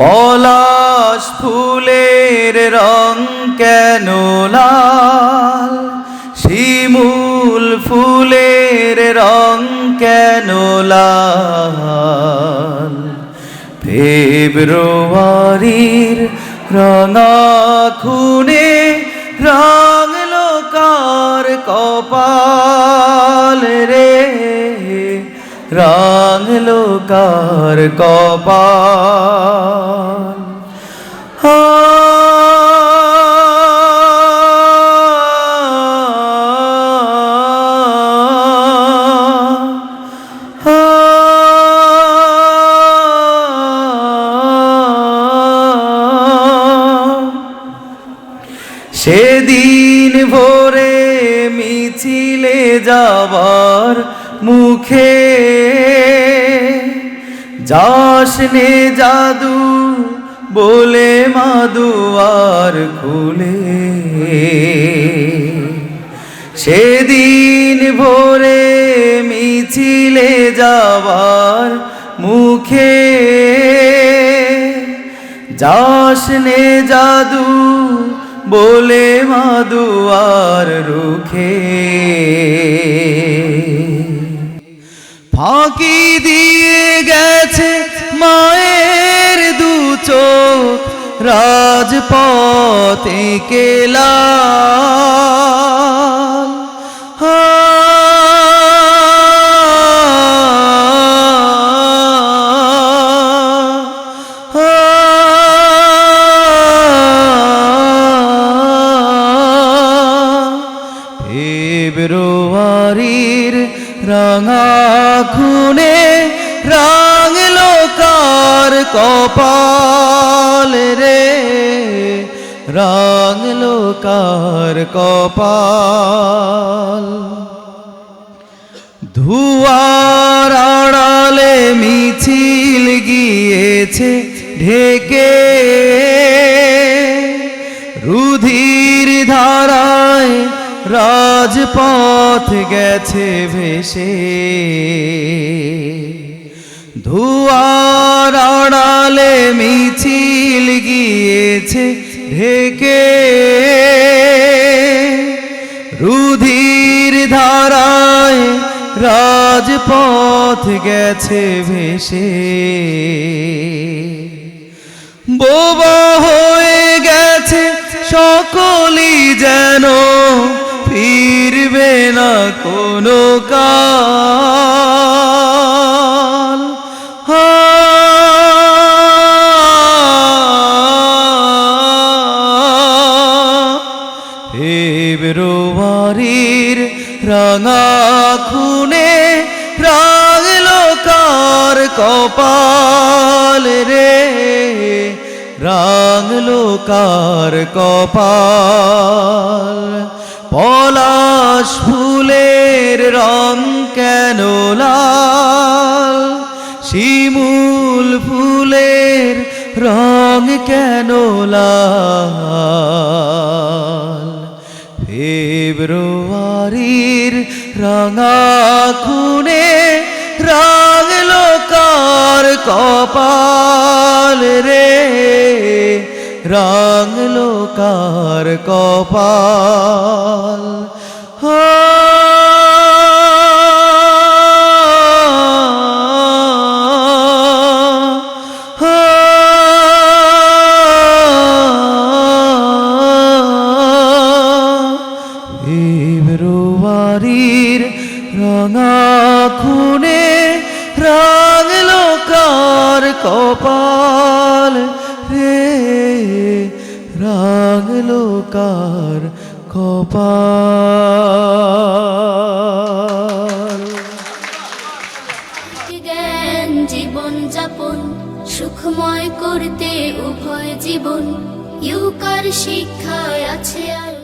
পলাশ ফুলের রং কেন লাল? শিমুল ফুলের রং কেন লাল? ফেব্রুয়ারির রঙা খুনে রং লোকার কপাল রে রং লোকার কপাল। সেদিন ভোরে মিছিলে যাবার যাসনে জাদু বলে মাদুয়ার খুলে। সেদিন ভোরে মিছিলে যাবার মুখে যাসনে জাদু বলে মাদুয়ার রুখে। ফাঁকি দিয়ে গেছে মায়ের দু চোখ রাজপথে কেলা ফেব্রুয়ারির রাঙা খুনে রাং লোকার কপাল রে? রাং লোকার কপাল? ধুয়ার আড়ালে মিছিল গিয়েছে ঢেকে। রুধির ধারায় রাজপথ গেছে ভেসে। ধুয়ার আড়ালে মিছিল গিয়েছে ঢেকে। রুধির ধারায় রাজপথ গেছে ভেসে। কোনো কাল ফেব্রুয়ারির রাঙা খুনে রাগ লোকার কপাল রে রাং লোকার কপাল। পলাশ ফুলের রং কেন লাল? শিমুল ফুলের রং কেন লাল? ফেব্রুয়ারির রাঙা খুনে রাগ লোকার কপাল? রে রাং লোকার কপাল। ফেব্রুয়ারির রঙা খুনে রাগ লোকার কপাল। রাগ কার কপাল। জ্ঞান জীবন যাপন সুখময় করতে উভয় জীবন। ইউকার শিক্ষায় আছে আর